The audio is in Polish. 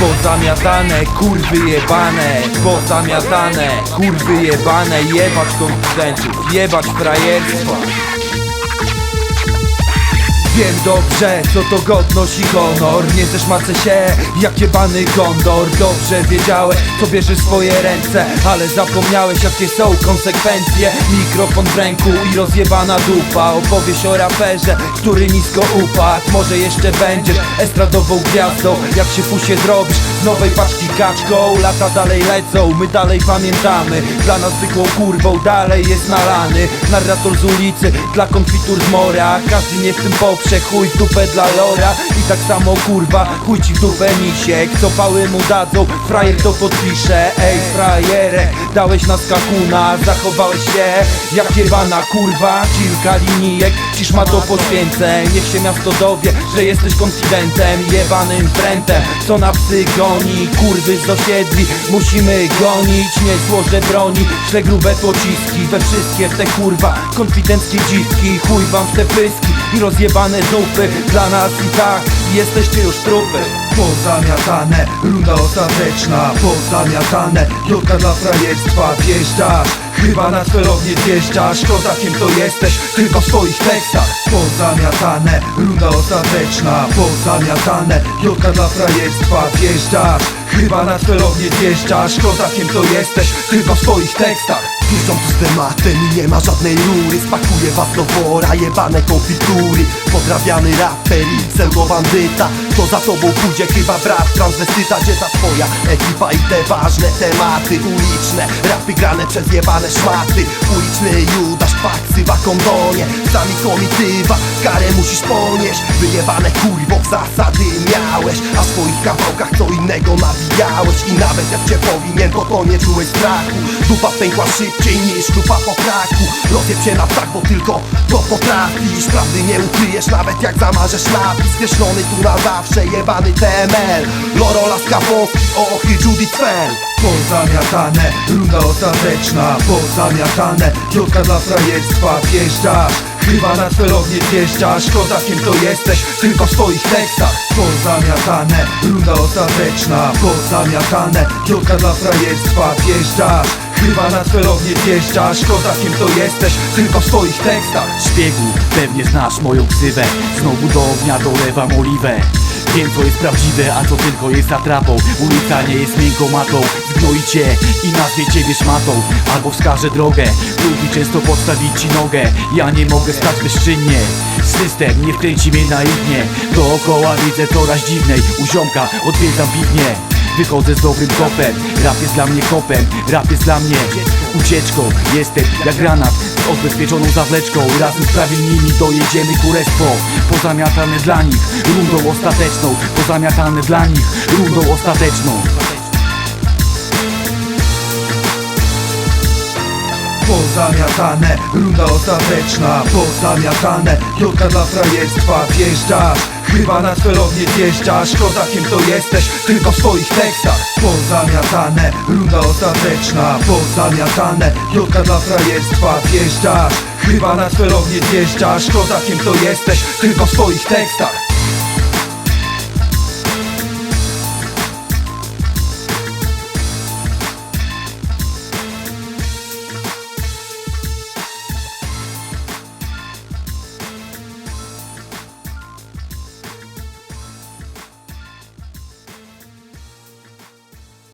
Pozamiatane, kurwy jebane Pozamiatane, kurwy jebane Jebać konfidentów, jebać frajerstwa. Wiem dobrze, co to godność i honor. Nie też macę się, jak jebany kondor Dobrze wiedziałeś, co bierzesz swoje ręce Ale zapomniałeś, jakie są konsekwencje. Mikrofon w ręku i rozjebana dupa. Opowieść o raperze, który nisko upadł. Może jeszcze będziesz estradową gwiazdą. Jak się fusie zrobisz, z nowej paczki kaczką? Lata dalej lecą, my dalej pamiętamy. Dla nas zwykłą kurwą dalej jest nalany. Narrator z ulicy, dla konfitur z mora. Każdy nie w tym poprze, chuj dupę dla lora. I tak samo kurwa, chuj ci w dupę misiek. Co pały mu dadzą, frajer to podpisze. Ej frajerek, dałeś na skakuna Zachowałeś się jak jebana kurwa. Kilka linijek, cisz ma to poświęcę. Niech się miasto dowie, że jesteś konfidentem Jebanym trendem, co na psy goni Kurwy z osiedli, musimy gonić. Nie złożę broni, ślę grube pociski. We wszystkie te kurwa, konfidenckie dziwki Chuj wam w te pyski i rozjebane dupy. Dla nas i tak jesteście już trupy. Pozamiatane, runda ostateczna. Pozamiatane, lotka dla frajerstwa. Wjeżdżasz, chyba na celownie wjeżdżasz Kozakiem to jesteś, tylko w swoich tekstach. Pozamiatane, runda ostateczna. Pozamiatane, lotka dla frajerstwa. Wjeżdżasz, chyba na celownie wjeżdżasz Kozakiem to jesteś, tylko w swoich tekstach Tu z tematem i nie ma żadnej rury. Spakuję was do wora, jebane konfitury. Podrabiany raper i pseudo-bandyta. To za tobą pójdzie chyba brat transwestyta Gdzie ta twoja ekipa i te ważne tematy Uliczne, rapy grane przez jebane szmaty. Uliczny Judasz, paksy w kondonie. Sami komitywa, karę musisz ponieść. Wyjebane kurwo zasady miałeś. A w swoich kawałkach co innego nawijałeś. I nawet jak cię powinien, to to nie czułeś strachu. Dupa pękła szybciej niż dupa po kraku Rozjeb się na ptak, bo tylko to potrafisz Prawdy nie ukryjesz nawet jak zamarzesz napis. Skreślony tu na zawsze, jebany TML Loro, laska, wąski, ochy, Judy Sven Pozamiatane, runda ostateczna. Pozamiatane, lotka dla frajerstwa Wjeżdżasz, chyba na celownie wjeżdżasz. Kozakiem to jesteś, tylko w swoich tekstach. Pozamiatane, runda ostateczna. Pozamiatane, lotka dla frajerstwa Wjeżdżasz, chyba na celownie wjeżdżasz Kozakiem to jesteś, tylko w swoich tekstach. Szpiegu, pewnie znasz moją ksywę Znowu do ognia dolewam oliwę. Wiem co jest prawdziwe, a co tylko jest atrapą. Ulica nie jest miękką matą Zgnoi i nazwie ciebie szmatą. Albo wskaże drogę Lubi często podstawić ci nogę. Ja nie mogę stać bezczynnie. System nie wkręci mnie naiwnie Dookoła widzę coraz dziwnej U ziomka odwiedzam piwnie Wychodzę z dobrym kopem. Rap jest dla mnie kopem. Rap jest dla mnie ucieczką. Jestem jak granat z odbezpieczoną zawleczką. Razem z prawilnymi dojedziemy kurestwo Pozamiatane dla nich. Rundą ostateczną. Pozamiatane dla nich. Rundą ostateczną Pozamiatane, runda ostateczna. Pozamiatane, lotka dla frajerstwa Wjeżdżasz, chyba na celownie wjeżdżasz Kozakiem to jesteś, tylko w swoich tekstach. Pozamiatane, runda ostateczna. Pozamiatane, lotka dla frajerstwa Wjeżdżasz, chyba na celownie wjeżdżasz Kozakiem to jesteś, tylko w swoich tekstach